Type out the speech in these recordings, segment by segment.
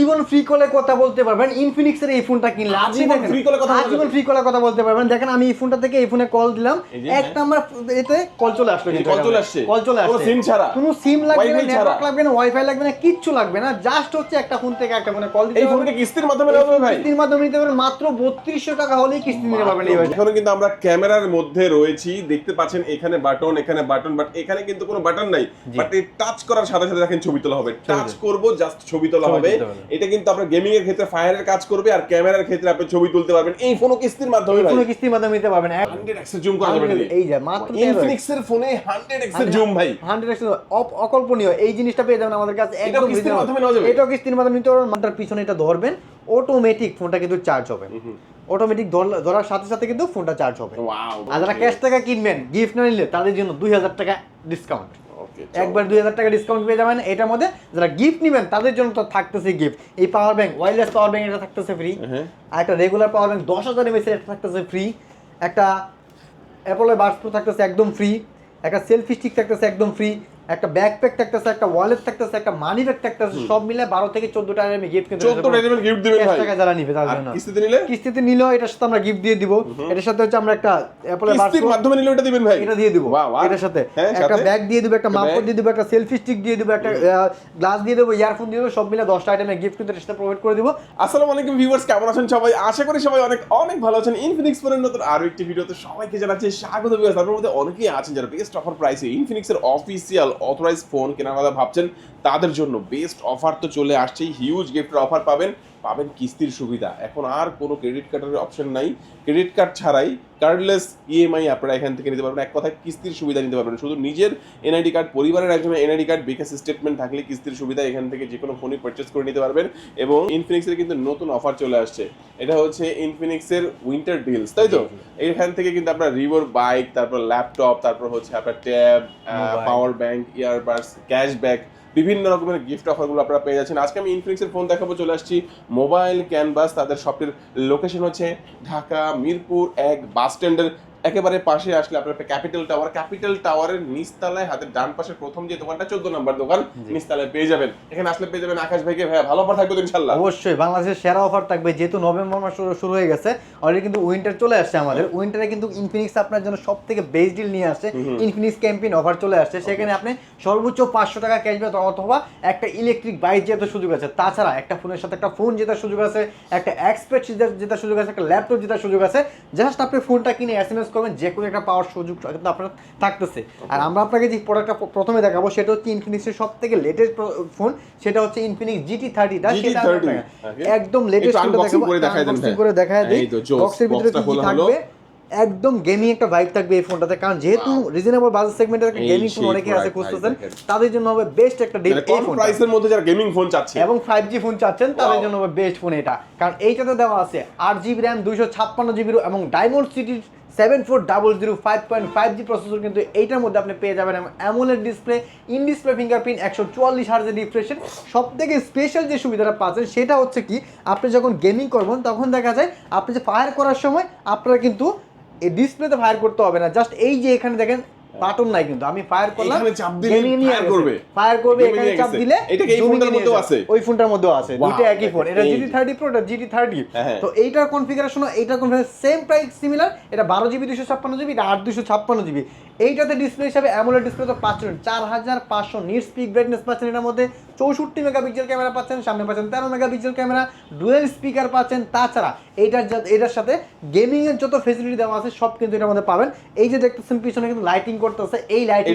আজীবন ফ্রি কলে কথা বলতে পারবেন। ইনফিনিক্স এর এই ফোনটা কিনলে। আজীবন call এ কথা আজীবন ফ্রি কলে কথা বলতে পারবেন। দেখেন আমি এই ফোনটা থেকে এই ফোনে কল দিলাম। এক হ্যাঁ। নাম্বার এতে কল চলে আসলো কল চলে আসছে? কল চলে আসছে। SIM ছাড়া? কোনো সিম লাগবে না নেটওয়ার্ক লাগবে না ওয়াইফাই লাগবে না কিচ্ছু লাগবে না। জাস্ট হচ্ছে একটা ফোন থেকে একটা ফোনে কল দিতে এই। ফোনটা কিস্তির মাধ্যমে নেওয়া যাবে ভাই? কিস্তির মাধ্যমে নিতে পারবেন। মাত্র বত্রিশশো টাকা হলেই কিস্তি নিতে পারবেন এই ভাই এখন কিন্তু আমরা ক্যামেরার মধ্যে রয়েছি। দেখতে পাচ্ছেন এখানে বাটন এখানে বাটন বাট এখানে কিন্তু কোনো বাটন নাই। বাট এই টাচ করার সাথে সাথে দেখেন ছবি তোলা হবে। টাচ করব জাস্ট ছবি তোলা হবে। এটা কিন্তু আপনার গেমিং এর ক্ষেত্রে ফায়ারের কাজ করবে আর ক্যামেরার ক্ষেত্রে আপনি ছবি তুলতে পারবেন। এই ফোনও কিস্তির মাধ্যমে ভাই। কিস্তির মাধ্যমে নিতে পারবেন। 100 এক্স জুম করা যাবে এই যে মাত্র ইনফিনিক্স এর ফোনে 100 এক্স জুম ভাই। হান্ড্রেড অকল্পনীয়। এই জিনিসটা পেয়ে যাবেন আমাদের কাছে। একদম কিস্তির মাধ্যমে নেওয়া যাবে? এটাও কিস্তির মাধ্যমে নিতে পারবেন মাত্র পিছনে এটা ধরবেন। অটোমেটিক ফোনটা কিন্তু চার্জ হবে। অটোমেটিক ধরার সাথে সাথে কিন্তু ফোনটা চার্জ হবে। ওয়াও আর যারা ক্যাশ টাকা কিনবেন গিফট না নিলে তাদের জন্য দুই হাজার টাকা ডিসকাউন্ট একবার দুই হাজার টাকা ডিসকাউন্ট পেয়ে যাবেন। এটার মধ্যে যারা গিফট নেবেন তাদের জন্য তো থাকতেছে গিফট এই power bank wireless power bank এটা থাকতেছে ফ্রি হ্যাঁ আর একটা রেগুলার পাওয়ার ব্যাংক দশ হাজার এমএস এটা থাকতেছে ফ্রি একটা অ্যাপলের বার্স প্রো থাকতেছে একদম ফ্রি একটা সেলফি স্টিক থাকতেছে একদম ফ্রি একটা ব্যাকপ্যাক থাকতেছে একটা ওয়ালেট থাকতেছে একটা মানি ব্যাগ থাকতেছে সব মিলে বারো থেকে চোদ্দ টাকা আমি গিফট কিন্তু 14 টাকা gift দিবেন ভাই। টাকা যারা নিবে তার জন্য। কিস্তিতে নিলে? কিস্তিতে নিলেও এটার সাথে আমরা গিফট দিয়ে দিব। এটার সাথে হচ্ছে আমরা একটা অ্যাপলের কিস্তির মাধ্যমে নিলে ওটা দিবেন ভাই। এটা দিয়ে দিব। এটার সাথে। হ্যাঁ, একটা ব্যাগ দিয়ে দিব একটা মাপো? দিয়ে দিব একটা সেলফি স্টিক দিয়ে দিব একটা গ্লাস দিয়ে দেবো ইয়ারফোন দিয়ে দেবো সব মিলে দশটা আইটেমের গিফট কিন্তু এটার সাথে প্রোভাইড করে দিব। আসসালামু আলাইকুম ভিউয়ার্স কেমন আছেন সবাই? আশা করি সবাই অনেক অনেক ভালো আছেন। ইনফিনিক্স ফোনের নতুন আরও একটি ভিডিওতে সবাইকে জানাচ্ছি স্বাগত ভিউয়ার্স তার মধ্যে অনেকেই আছেন যারা বেস্ট অফার প্রাইসে ইনফিনিক্সের অফিসিয়াল অথরাইজ ফোন কেনার কথা ভাবছেন, তাদের জন্য বেস্ট অফার তো চলে আসছেই। হিউজ গিফটের অফার পাবেন। পাবেন কিস্তির সুবিধা। এখন আর কোনো ক্রেডিট কার্ডের অপশন নাই। ক্রেডিট কার্ড ছাড়াই কার্ডলেস ইএমআই আপনারা এখান থেকে নিতে পারবেন। এক কথায় কিস্তির সুবিধা নিতে পারবেন। শুধু নিজের এনআইডি কার্ড পরিবারের একজনের এনআইডি কার্ড বিকাশ স্টেটমেন্ট থাকলে কিস্তির সুবিধা এখান থেকে যে কোনো ফোনই পারচেস করে নিতে পারবেন। এবং ইনফিনিক্সের কিন্তু নতুন অফার চলে আসছে। এটা হচ্ছে ইনফিনিক্সের উইন্টার ডিলস তাই তো? এখান থেকে কিন্তু আপনার রিভোর বাইক তারপর ল্যাপটপ তারপর হচ্ছে আপনার tab. Power bank earbuds cashback বিভিন্ন রকমের গিফট অফারগুলো আপনারা পেয়ে যাচ্ছেন। আজকে আমি ইনফিনিক্সের ফোন দেখাবো, চলে আসছি। মোবাইল ক্যানভাস তাদের শপটির লোকেশন হচ্ছে ঢাকা, মিরপুর এক বাস স্ট্যান্ডের একেবারে পাশে আসলে আপনার ক্যাপিটাল টাওয়ার ক্যাপিটাল টাওয়ারের নিচতলায় হাতের ডান পাশে প্রথম যে দোকানটা চোদ্দ নম্বর দোকান নিচতলায় পেয়ে যাবেন। এখানে আসলে পেয়ে যাবেন আকাশ ভাইকে ভাই ভালো অফার থাকবে ইনশাল্লাহ অবশ্যই বাংলাদেশের সেরা অফার থাকবে। যেহেতু নভেম্বর মাস শুরু- হয়ে গেছে অলরেডি কিন্তু উইন্টার চলে আসছে আমাদের। উইন্টারে কিন্তু ইনফিনিক্স আপনার জন্য সব থেকে বেস্ট ডিল নিয়ে আসছে। ইনফিনিক্স ক্যাম্পেইন অফার চলে আসছে। সেখানে আপনি সর্বোচ্চ পাঁচশো টাকা ক্যাশব্যাক অথবা একটা ইলেকট্রিক বাইক জেতার সুযোগ আছে। তাছাড়া একটা ফোনের সাথে একটা ফোন জেতার সুযোগ আছে একটা এক্সপেক্ট জেতার সুযোগ আছে একটা ল্যাপটপ জেতার সুযোগ আছে। জাস্ট আপনি ফোনটা কিনে এস এম এস করবেন যে কোনো একটা পাওয়ার সুযোগ কিন্তু আপনার থাকতেছে। আর আমরা আপনাকে যে প্রোডাক্টটা প্রথমে দেখাবো সেটা হচ্ছে ইনফিনিক্সের সব থেকে লেটেস্ট ফোন সেটা হচ্ছে ইনফিনিক্স জিটি থার্টিটা সেটা GT30 আপনাকে Okay. একদম লেটেস্ট করে দেখায় দিই। বক্সের ভিতরে কি। থাকবে? একদম গেমিং একটা ভাইব থাকবে এই ফোনটাতে কারণ যেহেতু রিজনেবল বাজেট সেগমেন্টের একটা গেমিং ফোন অনেকে আছে খুঁজতেছেন। তাদের জন্য হবে বেস্ট একটা ডিল মানে এই ফোনটা প্রাইসের মধ্যে যারা গেমিং ফোন চাচ্ছে। এবং ফাইভ জি ফোন চাচ্ছেন তাদের. জন্য বেস্ট ফোন এটা। কারণ এইটাতে দেওয়া আছে আট জিবি র্যাম দুইশো ছাপ্পান্ন জিবি এবং ডায়মন্ড সিটির seven four double zero five point five G processor কিন্তু এইটার মধ্যে আপনি পেয়ে যাবেন এবং AMOLED display in display fingerprint একশো চুয়াল্লিশ হার্জের রিফ্রেশের সব থেকে স্পেশাল যে সুবিধাটা পাচ্ছেন সেটা হচ্ছে কি, আপনি যখন গেমিং করবেন, তখন দেখা যায় আপনি যে ফায়ার করার সময় আপনারা কিন্তু এই ডিসপ্লেতে ফায়ার করতে হবে না। জাস্ট এই যে এখানে দেখেন বাটন নাই কিন্তু আমি ফায়ার করলাম চাপ দিলে গেছে। করবে। ফায়ার করবে এখানে চাপ দিলে এটা এই ফোনটার মধ্যেও আছে? ওই ফোনটার মধ্যেও আছে দুটো একই ফোন এটা জিটি থার্টি প্রো এটা জিটি থার্টি হ্যাঁ। তো এইটার কনফিগারেশন এইটার কনফিগারেশন সেম প্রাইস সিমিলার এটা বারো জিবি দুশো ছাপ্পান্ন জিবি এটা আট দুশো ছাপ্পান্ন জিবি এইটাতে ডিসপ্লে হিসাবে অ্যামোলেড ডিসপ্লে তো পাচ্ছেন চার হাজার পাঁচশো নিট স্পিক ব্রাইটনেস পাচ্ছেন এটার মধ্যে চৌষট্টি মেগাপিক্সেল ক্যামেরা পাচ্ছেন সামনে পাচ্ছেন তেরো মেগাপিক্সেল ক্যামেরা ডুয়েল স্পিকার পাচ্ছেন। তাছাড়া এইটার এটার সাথে গেমিং এর যত ফেসিলিটি দেওয়া আছে সব কিন্তু এটার মধ্যে পাবেন। এই যে দেখতেছেন পিছনে কিন্তু লাইটিং করতেছে এই লাইটিং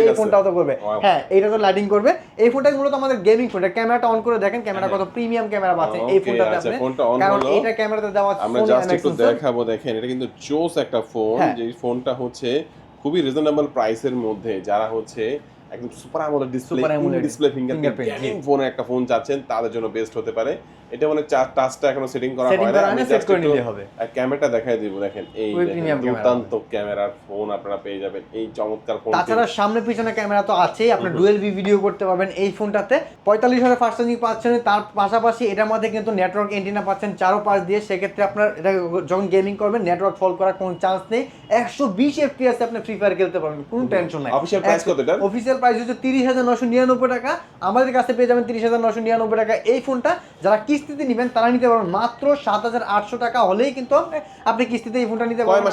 এই। ফোনটাও তো করবে। হ্যাঁ এইটা তো লাইটিং করবে। এই ফোনটা মূলত আমাদের গেমিং ফোন ক্যামেরাটা অন করে দেখেন ক্যামেরা কত প্রিমিয়াম ক্যামেরা পাচ্ছেন এই ফোনটাতে আচ্ছা, আপনি কারণ। এটা ক্যামেরাতে দেওয়া আছে আমরা জাস্ট একটু দেখাবো দেখেন এটা কিন্তু জোস একটা ফোন হ্যাঁ। যে ফোনটা হচ্ছে খুবই রিজনেবল প্রাইসের মধ্যে যারা হচ্ছে একদম super AMOLED display display fingerprint gaming ফোনে একটা ফোন চাচ্ছেন তাদের জন্য বেস্ট হতে পারে। এটা মানে চার টাচটা এখনও সেটিং করা হয় না। আমি করে নিলে হবে। ক্যামেরাটা দেখাই দিব দেখেন। এই দুর্দান্ত ক্যামেরার ফোন আপনারা পেয়ে যাবেন। এই চমৎকার ফোন তাছাড়া সামনে পিছনে ক্যামেরা তো আছেই আপনি ডুয়েল বি ভিডিও করতে পারবেন। এই ফোনটাতে পঁয়তাল্লিশ হাজার ফার্স্ট চার্জিং পাচ্ছেন। তার পাশাপাশি এটার মধ্যে কিন্তু নেটওয়ার্ক এন্টিনা পাচ্ছেন চারো পাশ দিয়ে। সেক্ষেত্রে আপনার এটা যখন গেমিং করবেন নেটওয়ার্ক ফল করার কোনো চান্স নেই। একশো বিশ এফপিএস আপনি ফ্রি ফায়ার খেলতে পারবেন কোনো টেনশন নাই। Price কত এটার? অফিসিয়াল প্রাইস হচ্ছে তিরিশ হাজার নশো নিরানব্বই টাকা। আমাদের কাছে পেয়ে যাবেন তিরিশ হাজার নশো নিরানব্বই টাকা। এই ফোনটা যারা কিস্তিতে নেবেন তারা নিতে পারবেন মাত্র সাত হাজার আটশো টাকা। হলেই কিন্তু আপনি- কিস্তিতে এই ফোনটা নিতে পারবেন?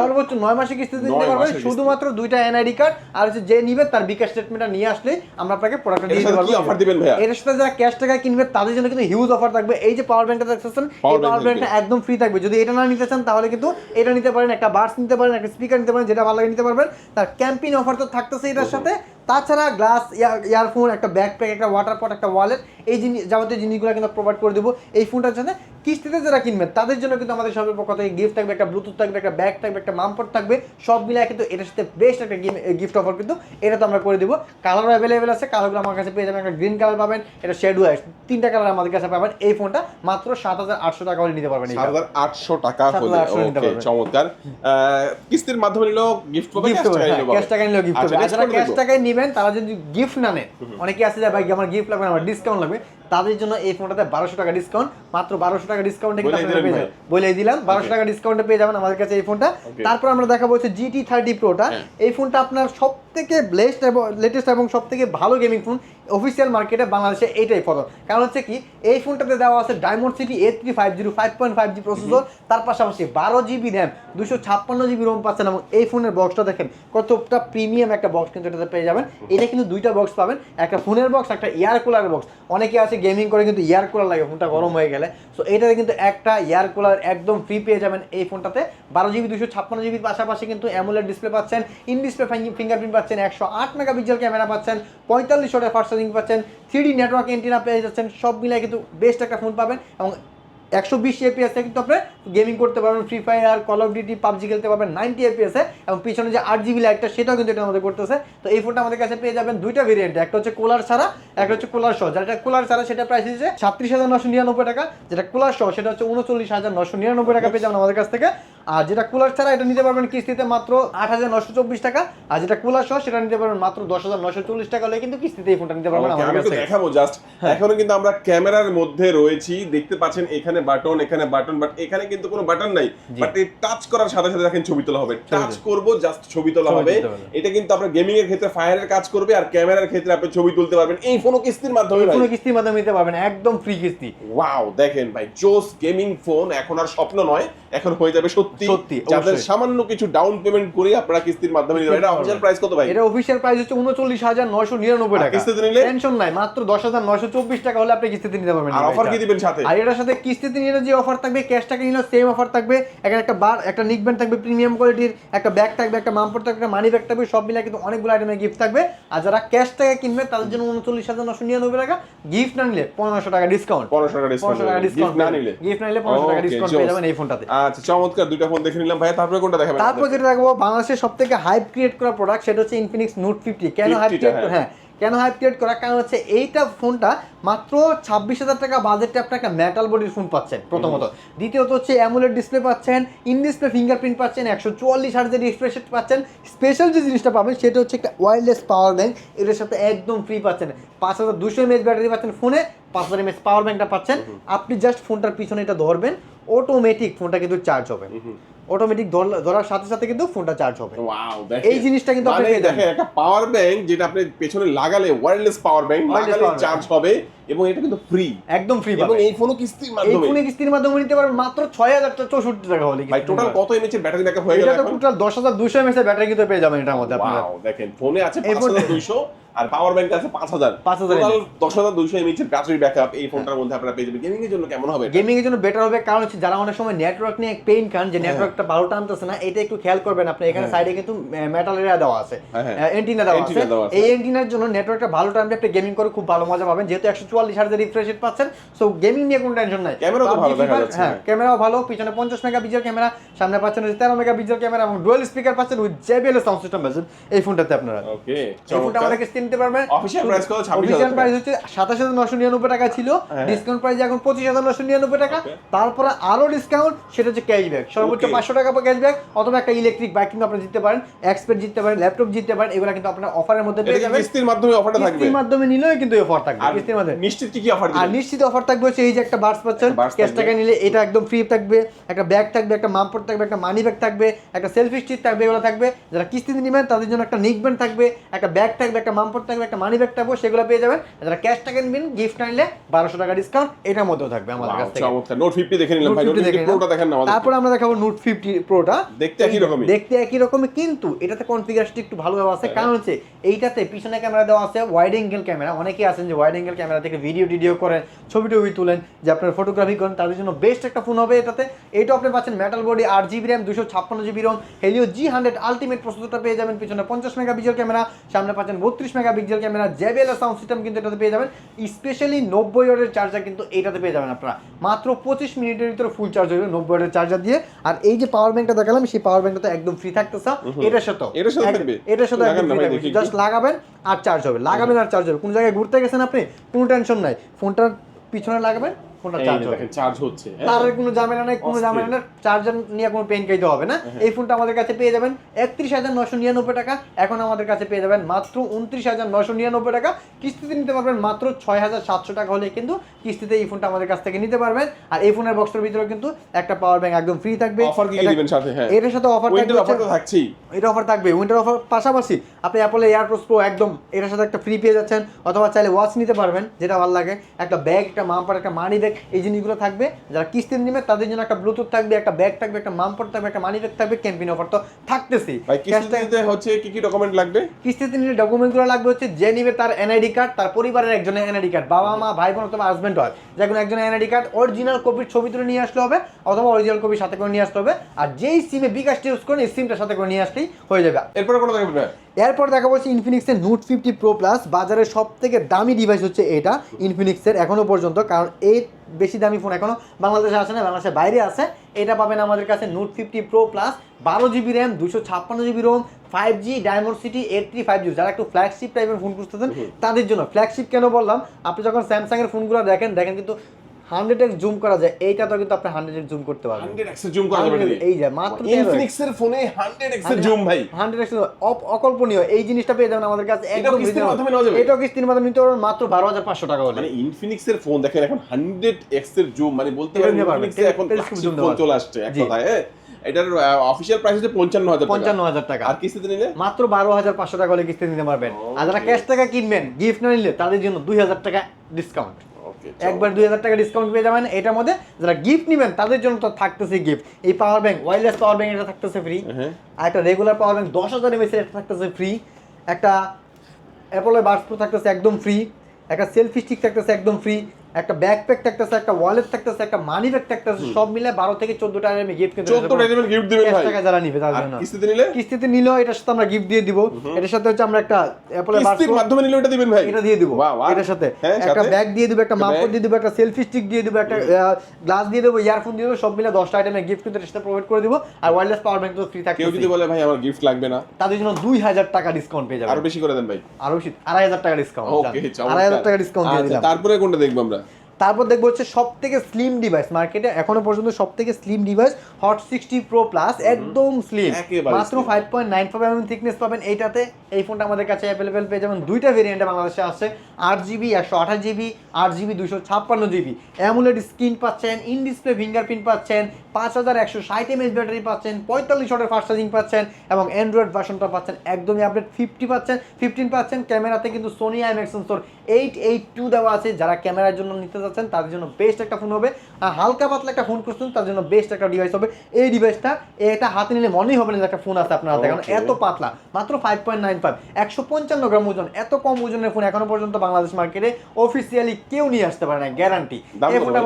সর্বোচ্চ নয় মাসে কিস্তিতে নিতে পারবেন। শুধুমাত্র দুইটা এনআইডি কার্ড আর হচ্ছে যে নিবে তার বিকাশ স্টেটমেন্টটা নিয়ে আসলে আমরা আপনাকে প্রোডাক্টটা দিয়ে দিতে পারব। offer দিবেন ভাইয়া? এর সাথে যারা ক্যাশ টাকা কিনবে তাদের জন্য কিন্তু হিউজ অফার থাকবে। এই যে পাওয়ার ব্যাংকটা দেখতেছেন এই পাওয়ার ব্যাংকটা একদম ফ্রি থাকবে। যদি এটা না নিতে চান তাহলে কিন্তু এটা নিতে পারেন একটা বার্স নিতে পারেন একটা স্পিকার নিতে পারেন যেটা ভালো লাগে নিতে পারবেন। তার ক্যাম্পিং অফার তো থাকতেছে এটার সাথে। তাছাড়া গ্লাস ইয়ারফোন একটা ব্যাকপ্যাক একটা ওয়াটার পট একটা ওয়ালেট এই জিনিস যাবতীয় জিনিসগুলো কিন্তু প্রোভাইড করে দেবো এই ফোনটার জন্য কিস্তিতে যারা কিনবেন তাদের জন্য কিন্তু আমাদের সবের পক্ষ থেকে গিফট থাকবে একটা ব্লুটুথ থাকবে একটা ব্যাগ থাকবে একটা মামপট থাকবে সব মিলিয়ে কিন্তু এটার সাথে বেস্ট একটা গিফট অফার কিন্তু এটা তো আমরা করে দিব কালার অ্যাভেলেবেল আছে কালারগুলো আমার কাছে পেয়ে যাবেন একটা গ্রিন কালার পাবেন এটা শেড ওয়াইট তিনটা কালার আমাদের কাছে পাবেন এই ফোনটা মাত্র সাত হাজার আটশো টাকা হলে নিতে পারবেন সাত হাজার আটশো টাকা হলে 7,800 নিতে ওকে পারবেন। চমৎকার কিস্তির মাধ্যমে নিলেও গিফট পাবে পাবে। ক্যাশ টাকা নিলেও গিফট কোনটা ক্যাশ? টাকায় নেবেন তারা যদি গিফট না নেন অনেকে আছে যে ভাই আমার গিফট লাগবে আমার ডিসকাউন্ট লাগবে। তাদের জন্য এই ফোনটাতে বারোশো টাকা ডিসকাউন্ট মাত্র বারোশো টাকা ডিসকাউন্টে কিন্তু আপনারা পেয়ে যাবেন। বলে দিলাম বারোশো টাকা ডিসকাউন্টে পেয়ে যাবেন আমাদের কাছে এই ফোনটা. তারপর আমরা দেখাবো হচ্ছে জিটি থার্টি প্রোটা। এই ফোনটা আপনার সব থেকে বেস্ট এবং লেটেস্ট এবং সব থেকে ভালো গেমিং ফোন অফিসিয়াল মার্কেটে বাংলাদেশে এইটাই ফটো কারণ হচ্ছে কি, এই ফোনটাতে দেওয়া আছে diamond city A three five zero five point five G processor তার পাশাপাশি বারো জিবি র্যাম দুশো ছাপ্পান্ন জিবি রোম পাচ্ছেন এবং এই ফোনের বক্সটা দেখেন, কতটা প্রিমিয়াম একটা বক্স কিন্তু এটাতে পেয়ে যাবেন। এটা কিন্তু দুইটা বক্স পাবেন, একটা ফোনের বক্স একটা এয়ার কুলারের বক্স অনেকে আছে গেমিং করে কিন্তু এয়ার কুলার লাগে, ফোনটা গরম হয়ে গেলে। সো এটাতে কিন্তু একটা এয়ার কুলার একদম ফ্রি পেয়ে যাবেন এই ফোনটাতে। বারো জিবি দুশো ছাপ্পান্ন জিবির পাশাপাশি কিন্তু অ্যামুলেট ডিসপ্লে পাচ্ছেন ইন ডিসপ্লে ফিঙ্গারপ্রিন্ট পাচ্ছেন, একশো আট মেগা মেগাপিক্সেল ক্যামেরা পাচ্ছেন, পঁয়তাল্লিশ ওয়াটের ফাস্ট চার্জিং পাচ্ছেন থ্রি নেটওয়ার্ক এন্টিনা পেয়ে যাচ্ছেন সব মিলিয়ে কিন্তু বেস্ট একটা ফোন পাবেন এবং একশো বিশ এপিএসে কিন্তু আপনি গেমিং করতে পারবেন free fire call of duty PUBG খেলতে পারবেন নাইনটি এপিএসে এবং পিছনে যে আট জিবি লাইটটা সেটাও কিন্তু এটা আমাদের করতেছে। তো এই ফোনটা আমাদের কাছে পেয়ে যাবেন দুইটা ভেরিয়েন্ট একটা হচ্ছে কোলার ছাড়া একটা হচ্ছে কোলার সহ। যেটা কোলার ছাড়া সেটা প্রাইস হচ্ছে সাতত্রিশ হাজার নশো নিরানব্বই টাকা যেটা কোলার সহ সেটা হচ্ছে উনচল্লিশ হাজার নশো নিরানব্বই টাকা পেয়ে যাবেন আমাদের কাছ থেকে। আর যেটা কুলার ছাড়া এটা নিতে পারবেন কিস্তিতে মাত্র আট হাজার নশো চব্বিশ টাকা। আর যেটা কুলার সহ সেটা নিতে পারবেন মাত্র দশ হাজার নশো চল্লিশ টাকা হলে কিন্তু কিস্তিতে এই ফোনটা নিতে পারবেন আমাদের কাছ। দেখাবো জাস্ট এখনও কিন্তু আমরা ক্যামেরার মধ্যে রয়েছি। দেখতে পাচ্ছেন এখানে বাটন এখানে বাটন বাট এখানে কিন্তু কোনো বাটন নাই। বাট এই টাচ করার সাথে সাথে দেখেন ছবি তোলা হবে। টাচ। করব জাস্ট ছবি তোলা হবে। এটা কিন্তু আপনার গেমিং এর ক্ষেত্রে ফায়ারের কাজ করবে আর ক্যামেরার ক্ষেত্রে আপনি ছবি তুলতে পারবেন। এই ফোনও কিস্তির মাধ্যমে কোনো কিস্তির মাধ্যমে নিতে পারবেন। একদম ফ্রি কিস্তি। ওয়াও দেখেন ভাই জোস গেমিং ফোন এখন আর স্বপ্ন নয়। এখন হয়ে যাবে সত্যি। সত্যি, যাদের সামান্য কিছু ডাউন পেমেন্ট করে আপনারা কিস্তির মাধ্যমে নিতে এটা প্রাইস কত ভাই? এটা প্রাইস হচ্ছে উনচল্লিশ হাজার নয়শো নিরানব্বই আর টাকা। কিস্তিতে নিলে? টেনশন নাই মাত্র দশ হাজার নয়শো চব্বিশ টাকা হলে আপনি কিস্তিতে নিতে পারবেন আর অফার কি দিবেন সাথে? আর এটার সাথে কিস্তিতে নিলে যে অফার থাকবে ক্যাশ টাকা নিলে সেম অফার থাকবে। এখানে একটা বার একটা নিক ব্যান্ড থাকবে প্রিমিয়াম কোয়ালিটির একটা ব্যাগ থাকবে একটা মামপট থাকবে একটা মানি ব্যাগ থাকবে সব মিলে কিন্তু অনেকগুলো আইটেমের গিফট থাকবে। আর যারা ক্যাশ টাকা কিনবে তাদের জন্য উনচল্লিশ হাজার নশো নিরানব্বই টাকা। গিফট না নিলে পনেরোশো টাকা ডিসকাউন্ট পনেরোশো টাকা ডিসকাউন্ট না নিলে? গিফট না নিলে পনেরোশো টাকা ডিসকাউন্ট পেয়ে যাবেন এই ফোনটাতে আচ্ছা চমৎকার দুইটা ফোন দেখে নিলাম ভাই তারপরে কোনটা দেখাবেন তারপর যেটা রাখব বাংলাদেশের সব থেকে হাইপ ক্রিয়েট করা প্রোডাক্ট সেটা হচ্ছে ইনফিনিক্স নোট ফিফটি কেন হাইপ ক্রিয়েট হ্যাঁ। হ্যাঁ কেন হাইপ ক্রিয়েট করা? কারণ হচ্ছে এইটা ফোনটা মাত্র ছাব্বিশ হাজার টাকা বাজেটে আপনি একটা মেটাল বডির ফোন পাচ্ছেন প্রথমত। দ্বিতীয়ত হচ্ছে অ্যামুলেট ডিসপ্লে পাচ্ছেন ইন ডিসপ্লে ফিঙ্গারপ্রিন্ট পাচ্ছেন একশো চুয়াল্লিশ হার্জের রিফ্রেশ পাচ্ছেন। স্পেশাল যে জিনিসটা পাবেন সেটা হচ্ছে একটা ওয়্যারলেস পাওয়ার ব্যাঙ্ক এটার সাথে একদম ফ্রি পাচ্ছেন। পাঁচ হাজার দুশো এমএচ ব্যাটারি পাচ্ছেন ফোনে পাঁচ হাজার এমএচ পাওয়ার ব্যাংকটা পাচ্ছেন। আপনি জাস্ট ফোনটার পিছনে এটা ধরবেন অটোমেটিক ফোনটা কিন্তু চার্জ হবে। অটোমেটিক ধরার সাথে সাথে কিন্তু ফোনটা চার্জ হবে। এই জিনিসটা কিন্তু আপনি মানে। দেখেন একটা পাওয়ার ব্যাংক যেটা আপনি পেছনে লাগালে ওয়্যারলেস পাওয়ার ব্যাংক লাগালে চার্জ হবে। এবং এটা কিন্তু ফ্রি একদম ফ্রি এবং এই ফোনও কিস্তির এই মাধ্যমে। ফোনে কিস্তির মাধ্যমে নিতে পারবেন মাত্র হাজার টাকা হলে ভাই টোটাল কত এমএচ এর ব্যাটারি ব্যাকআপ হয়ে গেল এটা টোটাল দশ হাজার এর ব্যাটারি কিন্তু পেয়ে যাবেন এটার মধ্যে আপনারা। ওয়াও দেখেন ফোনে আছে 5200 আর পাওয়ার ব্যাংক আছে 5000 5000 টোটাল 10200 এমএচ এর ব্যাটারি ব্যাকআপ এই ফোনটার মধ্যে আপনারা পেয়ে যাবেন। গেমিং এর জন্য কেমন হবে গেমিং এর জন্য বেটার হবে কারণ হচ্ছে যারা অনেক সময় নেটওয়ার্ক নিয়ে পেইন খান যে নেটওয়ার্কটা ভালো টানতেছে না এটা একটু খেয়াল করবেন আপনি এখানে সাইডে কিন্তু মেটাল এরিয়া দেওয়া আছে। হ্যাঁ, হ্যাঁ। এন্টিনা দেওয়া আছে। এই এন্টিনার জন্য নেটওয়ার্কটা ভালো টানলে আপনি গেমিং করে খুব ভালো মজা পাবেন যেহেতু একশো চুয়াল্লিশ হাজার রিফ্রেশ রেট পাচ্ছেন। সো গেমিং নিয়ে কোনো টেনশন নাই। ক্যামেরাও তো ভালো দেখা যাচ্ছে, হ্যাঁ হ্যাঁ। ক্যামেরাও ভালো পিছনে পঞ্চাশ মেগা পিক্সেল ক্যামেরা সামনে পাচ্ছেন হচ্ছে তেরো মেগা ক্যামেরা এবং ডুয়েল স্পিকার পাচ্ছেন উইথ জেবিএল সাউন্ড সিস্টেম পাচ্ছেন এই ফোনটাতে আপনারা। ওকে এই ফোনটা আমাদের কাছে কিনতে পারবেন। Official price কত? 26,000 অফিসিয়াল টাকা। প্রাইস হচ্ছে সাতাশ হাজার নশো নিরানব্বই টাকা ছিল। হ্যাঁ। ডিসকাউন্ট প্রাইস এখন পঁচিশ হাজার নশো নিরানব্বই টাকা। Okay. তারপরে আরও ডিসকাউন্ট সেটা হচ্ছে ক্যাশব্যাক সর্বোচ্চ Okay. পাঁচশো টাকা ক্যাশব্যাক অথবা একটা ইলেকট্রিক বাইক কিন্তু আপনি জিততে পারেন এক্সপের্ট জিততে পারেন ল্যাপটপ জিততে পারেন এগুলো কিন্তু আপনার অফারের মধ্যে পেয়ে যাবেন। কিস্তির মাধ্যমে অফারটা থাকবে? কিস্তির মাধ্যমে নিলেও কিন্তু অফার থাকবে। কিস্তির মাধ্যমে। নিশ্চিত কি কি অফার আর নিশ্চিত অফার থাকবে হচ্ছে এই যে একটা বার্স পাচ্ছেন ক্যাশ টাকা নিলে এটা একদম ফ্রি থাকবে একটা ব্যাগ থাকবে একটা মামপট থাকবে একটা মানি ব্যাগ থাকবে একটা সেলফি স্টিক থাকবে এগুলো থাকবে। যারা কিস্তিতে নেবেন তাদের জন্য একটা নিক ব্যান্ড থাকবে একটা ব্যাগ থাকবে একটা মামপট থাকবে একটা মানি ব্যাগ থাকবে সেগুলো পেয়ে যাবেন। যারা ক্যাশ টাকা নেবেন গিফট নিলে বারোশো টাকা ডিসকাউন্ট এটার মধ্যেও থাকবে আমাদের কাছ থেকে। নোট ফিফটি দেখে নিলাম ভাই। নোট ফিফটি প্রোটা দেখেন না তারপর আমরা দেখাবো নোট ফিফটি প্রোটা দেখতে একই রকমই। দেখতে একই রকমই কিন্তু এটাতে কনফিগারেশন একটু ভালোভাবে আছে। কারণ হচ্ছে এইটাতে পিছনে ক্যামেরা দেওয়া আছে ওয়াইড অ্যাঙ্গেল ক্যামেরা অনেকেই আছেন যে ওয়াইড অ্যাঙ্গেল ক্যামেরা থেকে ভিডিও টিডিও করেন ছবি টবি তুলেন যে আপনার ফটোগ্রাফি করেন তাদের জন্য বেস্ট একটা ফোন হবে এটাতে। এইটা আপনি পাচ্ছেন মেটাল বডি আট জিবি র্যাম দুশো ছাপ্পান্ন GB ROM Helio G hundred ultimate প্রস্তুতটা পেয়ে যাবেন পিছনে পঞ্চাশ মেগা পিক্সেল ক্যামেরা সামনে পাচ্ছেন বত্রিশ mega pixel camera JBL sound system কিন্তু এটাতে পেয়ে যাবেন। স্পেশালি নব্বই ওয়াটের চার্জার কিন্তু এটাতে পেয়ে যাবেন আপনারা। মাত্র পঁচিশ মিনিটের ভিতরে ফুল চার্জ হবে নব্বই ওয়াটের চার্জার দিয়ে। আর এই যে পাওয়ার ব্যাংকটা দেখালাম সেই পাওয়ার ব্যাংকটা তো একদম ফ্রি থাকতেছে। এটার সাথে এটার সাথে। জাস্ট লাগাবেন আর চার্জ হবে। লাগাবেন আর চার্জ হবে। কোন জায়গায় ঘুরতে গেছেন আপনি? কোনো টেনশন নাই ফোনটার পিছনে লাগাবেন ফোনটা চার্জ হবে। চার্জ হচ্ছে হ্যাঁ। তার কোনো ঝামেলা নাই কোনো ঝামেলা নেই। চার্জার নিয়ে কোনো পেন খাইতে হবে না। এই ফোনটা আমাদের কাছে পেয়ে যাবেন একত্রিশ হাজার নশো নিরানব্বই টাকা। এখন আমাদের কাছে পেয়ে যাবেন মাত্র উনত্রিশ হাজার নশো নিরানব্বই টাকা। কিস্তিতে নিতে পারবেন মাত্র ছয় হাজার সাতশো টাকা হলে কিন্তু কিস্তিতে এই ফোনটা আমাদের কাছ থেকে নিতে পারবেন। আর এই ফোনের বক্সের ভিতরে কিন্তু একটা পাওয়ার ব্যাংক একদম ফ্রি থাকবে। অফার কি কি এটা- দিবেন সাথে? হ্যাঁ। এটার সাথে অফার উইন্টার থাকবে অফার তো থাকছেই। এটা অফার থাকবে। উইন্টার অফার পাশাপাশি আপনি অ্যাপলে এয়ারপোর্স প্রো একদম এটার সাথে একটা ফ্রি পেয়ে যাচ্ছেন। অথবা চাইলে ওয়াচ নিতে পারবেন যেটা ভালো লাগে। একটা ব্যাগ একটা মাম্পার একটা মানি ব্যাগ এই জিনিসগুলো থাকবে। যারা কিস্তি নেবে তাদের জন্য একটা ব্লুটুথ থাকবে একটা ব্যাগ থাকবে একটা মাম্পার থাকবে একটা মানি ব্যাগ থাকবে ক্যাম্পিং অফার তো থাকতেছি। কিস্তিতে হচ্ছে কি কি ডকুমেন্ট লাগবে? কিস্তিতে নিলে ডকুমেন্টগুলো লাগবে হচ্ছে যে নিবে তার এনআইডি কার্ড তার পরিবারের একজনের এনআইডি কার্ড বাবা মা ভাই বোন অথবা হাজব্যান্ড হয়। যে কোনো একজনের এনআইডি কার্ড অরিজিনাল কপির ছবি তুলে নিয়ে আসলে হবে অথবা অরিজিনাল কপির সাথে করে নিয়ে আসতে হবে। আর যেই সিমে বিকাশটা ইউজ করেন এই সিমটার সাথে করে নিয়ে আসলেই হয়ে যাবে। এরপরে কোনো দেখবেন ভাই এরপর দেখা বলছে ইনফিনিক্সের নোট ফিফটি প্রো প্লাস বাজারের সব থেকে দামি ডিভাইস হচ্ছে এটা ইনফিনিক্সের এখনও পর্যন্ত কারণ এই বেশি দামি ফোন এখনও বাংলাদেশে আসে না বাংলাদেশের বাইরে আছে। এটা পাবেন আমাদের কাছে নোট ফিফটি প্রো প্লাস বারো জিবি র্যাম দুশো ছাপ্পান্ন GB ROM five G diamond city eight three five G যারা একটু ফ্ল্যাগশিপ টাইপের ফোন খুঁজতেছেন তাদের জন্য ফ্ল্যাগশিপ কেন বললাম? আপনি যখন স্যামসাংয়ের ফোনগুলো দেখেন দেখেন কিন্তু হান্ড্রেড এক্স জুম করা যায় এইটা তো কিন্তু আপনি হান্ড্রেড এক্স জুম করতে পারবেন। 100x এর জুম করা যাবে এই যে মাত্র ইনফিনিক্স এর ফোনে 100x এর জুম ভাই। হান্ড্রেড এক্স অকল্পনীয়। এই জিনিসটা পেয়ে যাবেন আমাদের কাছে একদম কিস্তির মাধ্যমে নেওয়া যাবে? এটাও কিস্তির মাধ্যমে নিতে পারবেন মাত্র বারো হাজার পাঁচশো টাকা হলে। মানে ইনফিনিক্স এর ফোন দেখেন এখন 100x এর জুম মানে বলতে পারেন ইনফিনিক্স এখন ফোন চলে আসছে এক কথায় হ্যাঁ? এটার অফিশিয়াল প্রাইস হচ্ছে 55000 টাকা। পঞ্চান্ন হাজার টাকা। আর কিস্তিতে নিলে? মাত্র বারো হাজার পাঁচশো টাকা হলে কিস্তি নিতে পারবেন। আর যারা ক্যাশ টাকা কিনবেন গিফট না নিলে তাদের জন্য দুই হাজার টাকা ডিসকাউন্ট একবার দুই হাজার টাকা ডিসকাউন্ট পেয়ে যাবেন। এটার মধ্যে যারা গিফট নেবেন তাদের জন্য তো থাকতেছে গিফট এই power bank wireless power bank এটা থাকতেছে ফ্রি হ্যাঁ আর একটা রেগুলার পাওয়ার ব্যাংক দশ হাজার এমএসের এটা থাকতেছে ফ্রি একটা অ্যাপলের বার্স প্রো থাকতেছে একদম ফ্রি একটা সেলফি স্টিক থাকতেছে একদম ফ্রি একটা ব্যাকপ্যাক থাকতেছে একটা ওয়ালেট থাকতেছে একটা মানি ব্যাগ থাকতেছে সব মিলে বারো থেকে চোদ্দ টাকা আমি গিফট কিন্তু 14 টাকা দিবেন gift দিবেন ভাই। টাকা যারা নিবে তার জন্য। কিস্তিতে নিলে? কিস্তিতে নিলেও এটার সাথে আমরা গিফট দিয়ে দিব। এটার সাথে হচ্ছে আমরা একটা অ্যাপলের কিস্তির মাধ্যমে নিলে দিবেন ভাই। এটা দিয়ে দিব। এটার সাথে। হ্যাঁ, একটা ব্যাগ দিয়ে দিব একটা দিয়ে দিব একটা সেলফি স্টিক দিয়ে দিব একটা গ্লাস দিয়ে দেবো ইয়ারফোন দিয়ে দেবো সব মিলে দশটা আইটেমের গিফট কিন্তু এটার সাথে প্রোভাইড করে দিব। আর ওয়্যারলেস পাওয়ার ব্যাংক তো ফ্রি থাকবে কেউ যদি বলে ভাই আমার গিফট লাগবে না। তাদের জন্য দুই হাজার টাকা ডিসকাউন্ট পেয়ে যাবে আরও বেশি করে দেন ভাই। আরও বেশি আড়াই হাজার টাকা ডিসকাউন্ট আড়াই হাজার টাকা ডিসকাউন্ট দিয়ে দিলাম। তারপরে কোনটা দেখব আমরা? তারপর দেখব হচ্ছে সব থেকে স্লিম ডিভাইস মার্কেটে এখনও পর্যন্ত সব থেকে slim device hot sixty pro plus একদম স্লিম মাত্র five point nine five mm thickness পাবেন এইটাতে। এই ফোনটা আমাদের কাছে অ্যাভেলেবেল পেয়ে যাবেন। দুইটা ভেরিয়েন্টে বাংলাদেশে আছে। আট জিবি একশো আঠাশ জিবি আট জিবি দুশো ছাপ্পান্ন জিবি অ্যামুলেট স্ক্রিন পাচ্ছেন ইন ডিসপ্লে ফিঙ্গারপ্রিন্ট পাচ্ছেন পাঁচ হাজার একশো ষাট এমএস ব্যাটারি পাচ্ছেন পঁয়তাল্লিশ ওয়াটের ফাস্ট চার্জিং পাচ্ছেন এবং অ্যান্ড্রয়েড ভার্সনটা পাচ্ছেন একদমই আপডেট ফিফটি পাচ্ছেন। ফিফটিন পাচ্ছেন ক্যামেরাতে কিন্তু Sony IMX sensor eight eight two দেওয়া আছে। যারা ক্যামেরার জন্য নিতে যাচ্ছেন তাদের জন্য বেস্ট একটা ফোন হবে। আর হালকা পাতলা একটা ফোন করছেন তার জন্য বেস্ট একটা ডিভাইস হবে। এই ডিভাইসটা এটা হাতে নিলে মনেই হবে না যে একটা ফোন আছে আপনার হাতে কারণ এত পাতলা মাত্র ফাইভ পয়েন্ট নাইন ফাইভ একশো পঞ্চান্ন গ্রাম ওজন এত কম ওজনের ফোন এখনও পর্যন্ত বাংলাদেশ মার্কেটে অফিসিয়ালি কেউ নিয়ে আসতে পারে না গ্যারান্টি এই ফোনটা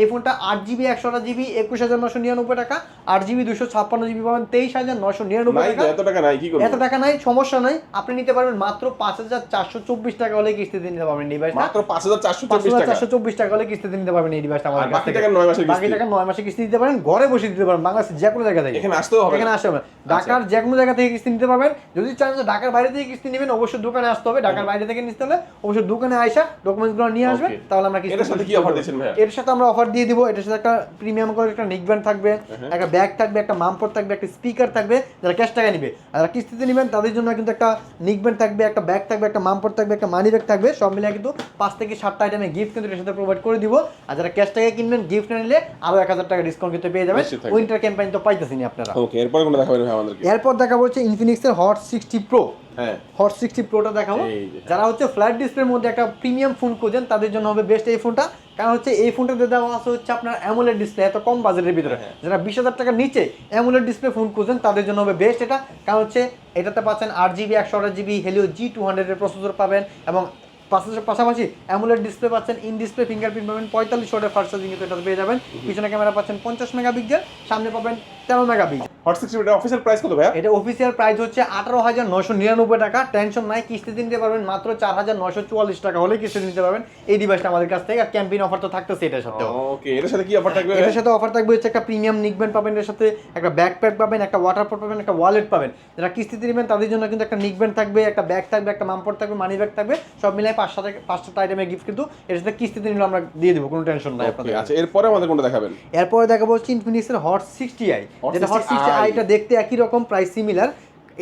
এই ফোনটা আট জিবি একশো আট জিবি একুশ হাজার নশো নিরানব্বই টাকা আট জিবি দুশো ছাপ্পান্ন জিবি পাবেন তেইশ হাজার নশো নিরানব্বই টাকা। এত টাকা নাই কি এত টাকা নাই সমস্যা নাই আপনি নিতে পারবেন মাত্র পাঁচ হাজার চারশো চব্বিশ টাকা হলে কিস্তিতে নিতে পারবেন ডিভাইসটা মাত্র পাঁচ হাজার চারশো চব্বিশ টাকা। টাকা হলে কিস্তিতে নিতে পারবেন এই ডিভাইসটা আমাদের কাছ বাকি টাকা নয় মাসের বাকি কিস্তি। টাকা কিস্তি দিতে পারেন ঘরে বসে দিতে পারেন বাংলাদেশের যে কোনো জায়গা থেকে। এখানে আসতেও হবে এখানে আসতে হবে ঢাকার যে কোনো জায়গা থেকে কিস্তি নিতে পারবেন। যদি চান যে ঢাকার বাইরে থেকে কিস্তি নেবেন অবশ্যই দোকানে আসতে হবে। ঢাকার বাইরে থেকে নিতে হলে অবশ্যই দোকানে আইসা ডকুমেন্টসগুলো নিয়ে আসবেন তাহলে আমরা কিস্তি এটার সাথে কি অফার ভাইয়া? এর সাথে আমরা অফার দিয়ে দিব। এটার সাথে একটা প্রিমিয়াম করে একটা নেক ব্যান্ড থাকবে একটা ব্যাগ থাকবে একটা মামপট থাকবে একটা স্পিকার থাকবে যারা ক্যাশ টাকা নিবে। আর যারা কিস্তিতে নেবেন তাদের জন্য কিন্তু একটা নিক ব্যান্ড থাকবে একটা ব্যাগ থাকবে একটা মামপট থাকবে একটা মানি ব্যাগ থাকবে। সব মিলিয়ে কিন্তু পাঁচ থেকে সাতটা আইটেমে গিফট কিন্তু এর সাথে প্রোভাইড করে দিব। আর যারা ক্যাশ টাকা কিনবেন গিফট নিলে আরও এক হাজার টাকা ডিসকাউন্ট কিন্তু পেয়ে যাবেন। উইন্টার ক্যাম্পেইন তো পাইতেছেন আপনারা। ওকে এরপরে কোনটা দেখাবেন আমাদেরকে? এরপর দেখা হচ্ছে ইনফিনিক্সের হট সিক্সটি প্রো হ্যাঁ। হট সিক্সটি প্রোটা দেখাবো। যারা হচ্ছে ফ্ল্যাট ডিসপ্লের মধ্যে একটা প্রিমিয়াম ফোন খোঁজেন তাদের জন্য হবে বেস্ট এই ফোনটা কারণ হচ্ছে এই ফোনটাতে দেওয়া আছে হচ্ছে আপনার অ্যামোলেড ডিসপ্লে এত কম বাজেটের ভিতরে। হ্যাঁ। যারা বিশ হাজার টাকার নিচে অ্যামোলেড ডিসপ্লে ফোন খুঁজেন তাদের জন্য হবে বেস্ট এটা। কারণ হচ্ছে এটাতে পাচ্ছেন আট জিবি একশো আঠাশ জিবি হেলিও জি টু হান্ড্রেডের প্রসেসর পাবেন এবং পাশাপাশি- পাশাপাশি অ্যামোলেড ডিসপ্লে পাচ্ছেন ইন ডিসপ্লে ফিঙ্গারপ্রিন্ট পাবেন পঁয়তাল্লিশ ওয়াটের ফার্স্ট চার্জিং এটাতে পেয়ে যাবেন। পিছনে ক্যামেরা পাচ্ছেন পঞ্চাশ মেগাপিক্সেল সামনে পাবেন তেরো মেগাপিক্সেল। হট সিক্সটি এটা অফিসিয়াল প্রাইস কত এটা অফিসিয়াল প্রাইস হচ্ছে আঠারো হাজার নশো নিরানব্বই টাকা। টেনশন নাই কিস্তিতে নিতে পারবেন মাত্র চার হাজার নশো চুয়াল্লিশ টাকা হলে কিস্তিতে নিতে পারবেন। এই ডিভাইসটা আমাদের কাছ থেকে আর ক্যাম্পেইন অফার তো থাকতেছে এটার সাথে ওকে এটার সাথে কি অফার থাকবে? এটার সাথে অফার থাকবে হচ্ছে একটা প্রিমিয়াম নিকব্যান্ড পাবেন এর সাথে একটা ব্যাকপ্যাক পাবেন একটা পাবেন একটা ওয়ালেট পাবেন। যারা কিস্তিতে নেবেন তাদের জন্য কিন্তু একটা নিকব্যান্ড থাকবে একটা ব্যাগ থাকবে একটা মামপট থাকবে মানি ব্যাগ থাকবে সব মিলিয়ে পাঁচটা থেকে পাঁচটা আইটেমের গিফট কিন্তু এর সাথে কিস্তিতে নিলে আমরা দিয়ে দেবো কোনো টেনশন নাই আপনাদের। আচ্ছা এরপরে আমাদের কোনটা দেখাবেন? এরপরে দেখাবো হচ্ছে ইনফিনিক্সের হট সিক্সটি আই যেটা হট সিক্সটি আইটা দেখতে একই রকম প্রাইস সিমিলার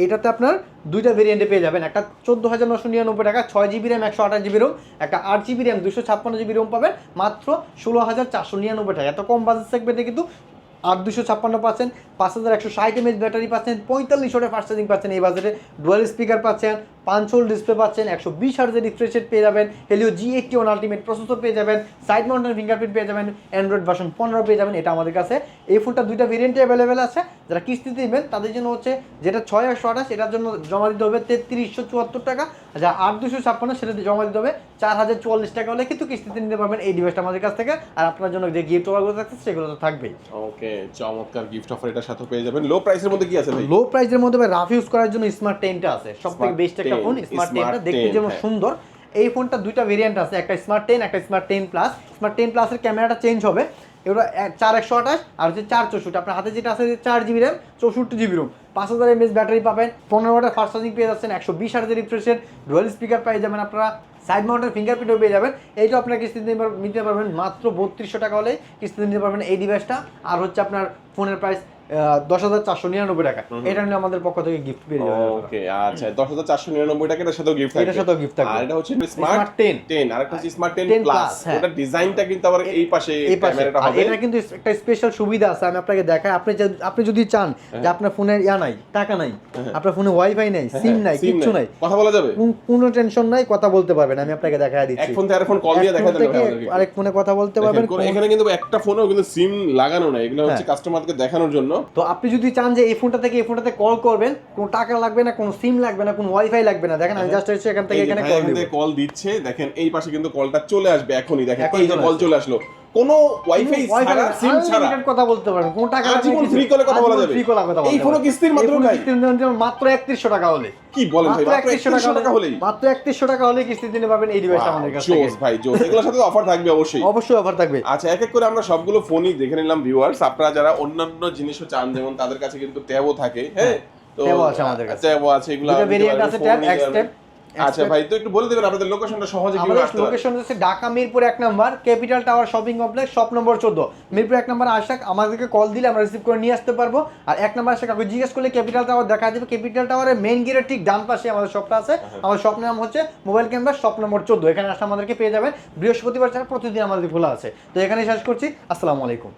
এটাতে আপনার দুইটা ভেরিয়েন্টে পেয়ে যাবেন। একটা চোদ্দ হাজার নশো নিরানব্বই টাকা ছয় জিবি র্যাম একশো আঠাশ জিবি রোম একটা আট জিবি র্যাম দুশো ছাপ্পান্ন জিবি রোম পাবেন মাত্র ষোলো হাজার চারশো নিরানব্বই টাকা। এত কম বাজেট সেগমেন্টে কিন্তু আট দুশো ছাপ্পান্ন পাচ্ছেন পাঁচ হাজার একশো ষাট এমএচ ব্যাটারি পাচ্ছেন, পঁয়তাল্লিশ ওয়াটের ফাস্ট চার্জিং পাচ্ছেন এই বাজেটে ডুয়াল স্পিকার পাচ্ছেন পাঁচশোল ডিসপ্লে পাচ্ছেন, একশো বিশ হার্জের রিফ্রেশ রেট পেয়ে যাবেন Helio G eighty one ultimate processor পেয়ে যাবেন সাইড মাউন্টেন ফিঙ্গারপ্রিন্ট পেয়ে যাবেন অ্যান্ড্রয়েড ভার্সন পনেরো পেয়ে যাবেন, এটা আমাদের কাছে। এই ফোনটা দুইটা ভেরিয়েন্টে অ্যাভেলেবেল আছে, যারা কিস্তিতে নেবেন, তাদের জন্য হচ্ছে যেটা ছয় একশো আঠাশ, এটার জন্য জমা দিতে হবে তেত্রিশশো চুয়াত্তর টাকা যা আট দুশো ছাপ্পান্ন, সেটা জমা দিতে হবে চার হাজার চুয়াল্লিশ টাকা হলে কিন্তু কিস্তিতে নিতে পারবেন এই ডিভাইসটা আমাদের কাছ থেকে, আর আপনার জন্য যে গিফট ওভারগুলো থাকছে, সেগুলো তো থাকবেই। ওকে চমৎকার গিফট অফার এটার সাথে পেয়ে যাবেন। লো প্রাইসের মধ্যে কি আছে ভাই? লো প্রাইসের মধ্যে রাফ ইউজ করার জন্য স্মার্ট টেনটা আছে। সব থেকে Smart বেস্ট একটা ফোন স্মার্ট টেনটা দেখতে যেমন হ্যাঁ। সুন্দর। এই ফোনটা দুইটা ভেরিয়েন্ট আছে একটা স্মার্ট টেন একটা smart ten plus smart ten প্লাসের ক্যামেরাটা চেঞ্জ হবে। এগুলো চার একশো আঠাশ আর হচ্ছে চার চৌষট্টি। আপনার হাতে যেটা আছে চার জিবি র্যাম চৌষট্টি জিবি রুম পাঁচ হাজার এমএস ব্যাটারি পাবেন পনেরো ওয়াটের ফাস্ট চার্জিং পেয়ে যাচ্ছেন একশো বিশ হাজার রিফ্রেশের ডুয়েল স্পিকার পেয়ে যাবেন আপনারা। সাইড মাউন্টের ফিঙ্গারপ্রিন্টও পেয়ে যাবেন। এইটা আপনার কিস্তিতে নিতে পারবেন মাত্র বত্রিশশো টাকা হলে কিস্তিতে নিতে পারবেন এই ডিভাইসটা আর হচ্ছে আপনার ফোনের প্রাইস দশ হাজার চারশো নিরানব্বই টাকা। এটা নিলে আমাদের পক্ষ থেকে গিফট পেয়ে আপনারা। ওকে আচ্ছা দশ হাজার চারশো নিরানব্বই টাকা এটার সাথেও গিফট এটার সাথেও gift থাকবে। আর এটা হচ্ছে স্মার্ট 10 টেন আর একটা হচ্ছে স্মার্ট টেন প্লাস হ্যাঁ। ওটা ডিজাইনটা কিন্তু আবার এই পাশে ক্যামেরাটা হবে। এটা কিন্তু একটা স্পেশাল সুবিধা আছে আমি আপনাকে দেখাই। আপনি যদি- আপনি যদি চান যে আপনার ফোনে ইয়া নাই টাকা নাই আপনার ফোনে ওয়াইফাই নাই সিম নাই কিচ্ছু নাই। কথা বলা যাবে? কোন- টেনশন নাই কথা বলতে পারবেন আমি আপনাকে দেখাই এক দিচ্ছি ফোন থেকে আরেক ফোন কল দিয়ে এক দেখা ফোন দিলে আরেক ফোনে কথা বলতে পারবেন এখানে কিন্তু একটা ফোনেও কিন্তু সিম লাগানো নাই এগুলো হচ্ছে হ্যাঁ। কাস্টমারকে দেখানোর জন্য। তো আপনি যদি চান যে এই ফোনটা থেকে এই ফোনটাতে কল করবেন কোনো টাকা লাগবে না কোনো সিম লাগবে না কোনো ওয়াইফাই লাগবে না দেখেন আমি জাস্ট হচ্ছে এখান থেকে এখানে কল দিচ্ছে দেখেন এই পাশে কিন্তু কলটা চলে আসবে এখনই দেখেন এই যে কল চলে আসলো। কোনো ওয়াইফাই ছাড়া সিম ছাড়া। কথা বলতে পারবেন কোনো টাকা free call এ কথা বলা যাবে। ফ্রি কলে কথা বলতে এই পারবেন। কিস্তির মাত্র? কিস্তির মাত্র- মাত্র 3100 টাকা হলে। কি বলেন ভাই? মাত্র মাত্র 3100 টাকা হলেই। মাত্র 3100 টাকা হলে কিস্তি দিতে পারবেন এই ডিভাইসটা আমাদের কাছ জোস ভাই জোস। এগুলোর সাথে অফার থাকবে অবশ্যই। অবশ্যই অফার থাকবে। আচ্ছা এক এক করে আমরা সবগুলো ফোনই দেখে নিলাম ভিউয়ার্স আপনারা যারা অন্যান্য জিনিসও চান যেমন তাদের কাছে কিন্তু ট্যাবও থাকে হ্যাঁ? তো ট্যাবও আছে আমাদের কাছে। ট্যাবও আছে এগুলো পারবেন, আছে, ট্যাব, আচ্ছা ভাই তো একটু বলে দেবেন আপনাদের লোকেশনটা সহজে কীভাবে আসতে লোকেশন হচ্ছে ঢাকা মিরপুর এক number capital tower shopping complex shop number চোদ্দ। মিরপুর এক নাম্বার আসাক আমাদেরকে কল দিলে আমরা রিসিভ করে নিয়ে আসতে পারব। আর এক নাম্বার আসে কাউকে জিজ্ঞেস করলে ক্যাপিটাল টাওয়ার দেখা যাবে। ক্যাপিটাল টাওয়ারের মেইন গেটের ঠিক ডান পাশে আমাদের শপটা আছে। আমাদের শপ নাম হচ্ছে মোবাইল ক্যাম্পাস শপ নম্বর চোদ্দ। এখানে আসলে আমাদেরকে পেয়ে যাবেন। বৃহস্পতিবার ছাড়া প্রতিদিন আমাদের খোলা আছে। তো এখানে শেষ করছি। আসসালামু আলাইকুম।